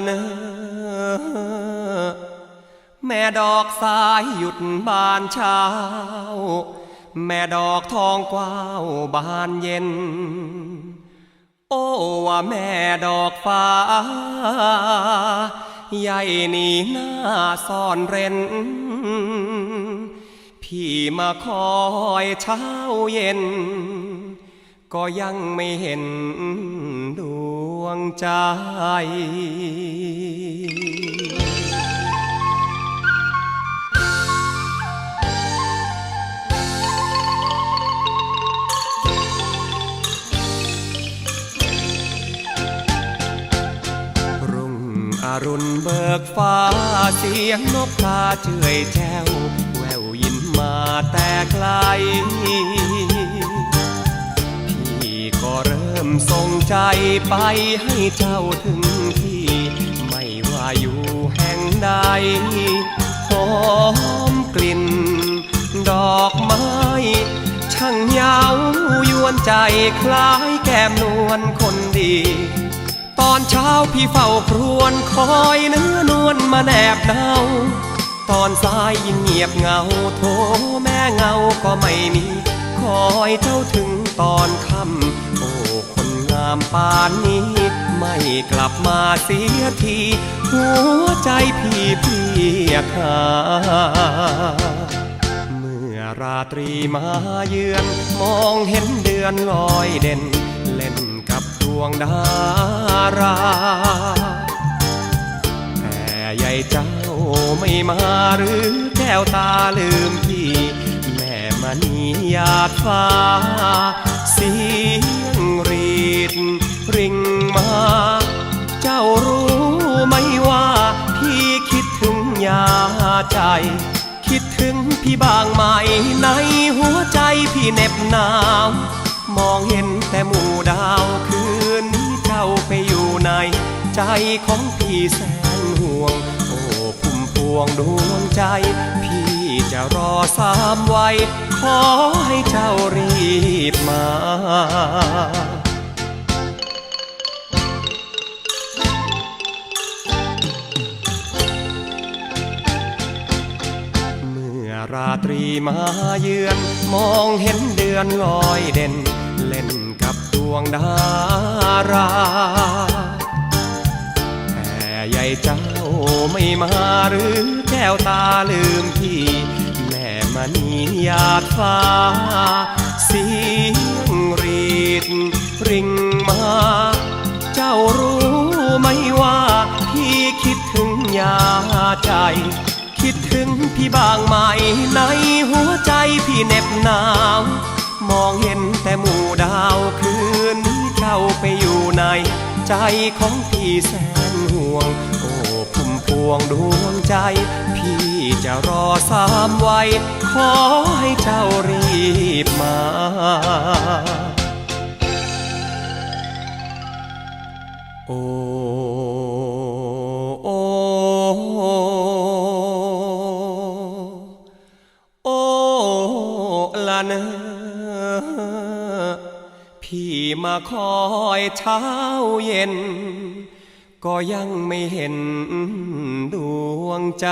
นแม่ดอกสายหยุดบานเช้า แม่ดอกทองกว้าวบานเย็น โอ้ว่าแม่ดอกฟ้า ใหญ่นีหน้าซ่อนเร้น พี่มาคอยเช้าเย็น ก็ยังไม่เห็นดวงใจ รุ่งอรุณเบิกฟ้าเสียงนกกาเฉยแจ้ว แต่ไกล พี่ก็เริ่มส่งใจไปให้เจ้าถึงที่ ไม่ว่าอยู่แห่งใดหอมกลิ่น ดอกไม้ ช่างเยาวยวนใจคล้ายแก้มนวลคนดี ตอนเช้าพี่เฝ้าครวญคอยเนื้อนวลมาแนบเนา ตอนสายยิ่งเงียบเงาโทแม่เงาก็ไม่มี คอยเจ้าถึงตอนค่ำโอ้คนงามปานนี้ ไม่กลับมาเสียที หัวใจพี่เพียกหาเมื่อราตรีมาเยือน มองเห็นเดือนลอยเด่น เล่นกับดวงดารา แต่ใหญ่จ้า ไม่มาหรือแก้วตาลืมพี่ แม่มณีหยาดฟ้า เสียงรีด ริงมา เจ้ารู้ไหมว่า พี่คิดถึงยาใจ คิดถึงพี่บางไหมในหัวใจพี่เน็บหนาวมองเห็นแต่หมู่ดาวคืนนี้เจ้าไปอยู่ใน ใจของพี่แสนห่วง ดวงใจ พี่จะรอสามวัย ขอให้เจ้ารีบมาเมื่อราตรีมาเยือน มองเห็นเดือนลอยเด่น เล่นกับดวงดารา แต่ใหญ่จ้า ไม่มาหรือแก้วตาลืมพี่แม่มณีหยาดฟ้าเสียงรีดริงมา เจ้ารู้ไหมว่าพี่คิดถึงยาใจ คิดถึงพี่บางไหมในหัวใจพี่เหน็บหนาวมองเห็นแต่หมู่ดาวคืนนี้เจ้าไปอยู่ในใจของพี่แส วงดวงใจ พี่จะรอสามวัย ขอให้เจ้ารีบมาโอ้โอ้โอ้ละเนอพี่มาคอยเช้าเย็น ก็ยังไม่เห็นดวงใจ